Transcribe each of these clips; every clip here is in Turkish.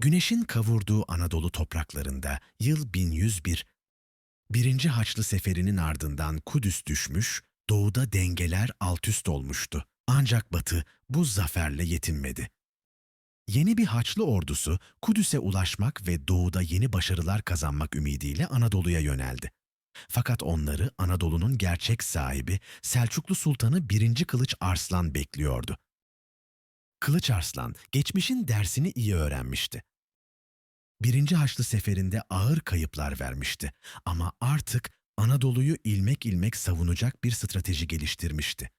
Güneşin kavurduğu Anadolu topraklarında yıl 1101, birinci Haçlı Seferi'nin ardından Kudüs düşmüş, doğuda dengeler altüst olmuştu. Ancak Batı bu zaferle yetinmedi. Yeni bir Haçlı ordusu Kudüs'e ulaşmak ve doğuda yeni başarılar kazanmak ümidiyle Anadolu'ya yöneldi. Fakat onları Anadolu'nun gerçek sahibi Selçuklu Sultanı 1. Kılıç Arslan bekliyordu. Kılıç Arslan geçmişin dersini iyi öğrenmişti. Birinci Haçlı Seferi'nde ağır kayıplar vermişti ama artık Anadolu'yu ilmek ilmek savunacak bir strateji geliştirmişti.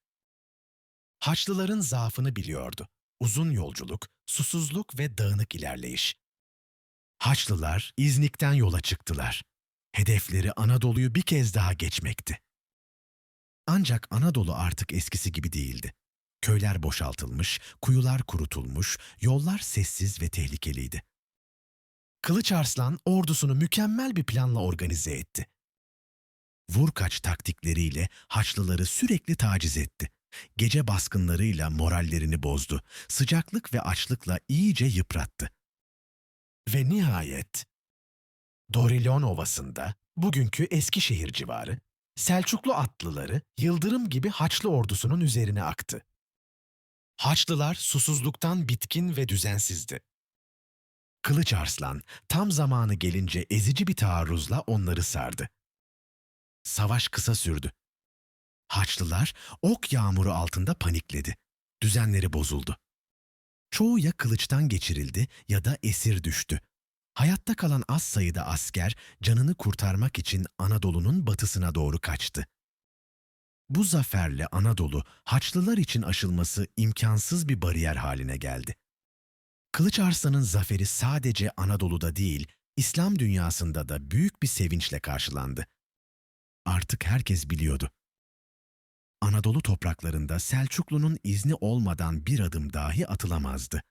Haçlıların zaafını biliyordu. Uzun yolculuk, susuzluk ve dağınık ilerleyiş. Haçlılar İznik'ten yola çıktılar. Hedefleri Anadolu'yu bir kez daha geçmekti. Ancak Anadolu artık eskisi gibi değildi. Köyler boşaltılmış, kuyular kurutulmuş, yollar sessiz ve tehlikeliydi. Kılıç Arslan ordusunu mükemmel bir planla organize etti. Vurkaç taktikleriyle Haçlıları sürekli taciz etti. Gece baskınlarıyla morallerini bozdu. Sıcaklık ve açlıkla iyice yıprattı. Ve nihayet Dorilon Ovası'nda, bugünkü Eskişehir civarı, Selçuklu atlıları yıldırım gibi Haçlı ordusunun üzerine aktı. Haçlılar susuzluktan bitkin ve düzensizdi. Kılıç Arslan tam zamanı gelince ezici bir taarruzla onları sardı. Savaş kısa sürdü. Haçlılar ok yağmuru altında panikledi. Düzenleri bozuldu. Çoğu ya kılıçtan geçirildi ya da esir düştü. Hayatta kalan az sayıda asker canını kurtarmak için Anadolu'nun batısına doğru kaçtı. Bu zaferle Anadolu Haçlılar için aşılması imkansız bir bariyer haline geldi. Kılıç Arslan'ın zaferi sadece Anadolu'da değil, İslam dünyasında da büyük bir sevinçle karşılandı. Artık herkes biliyordu. Anadolu topraklarında Selçuklu'nun izni olmadan bir adım dahi atılamazdı.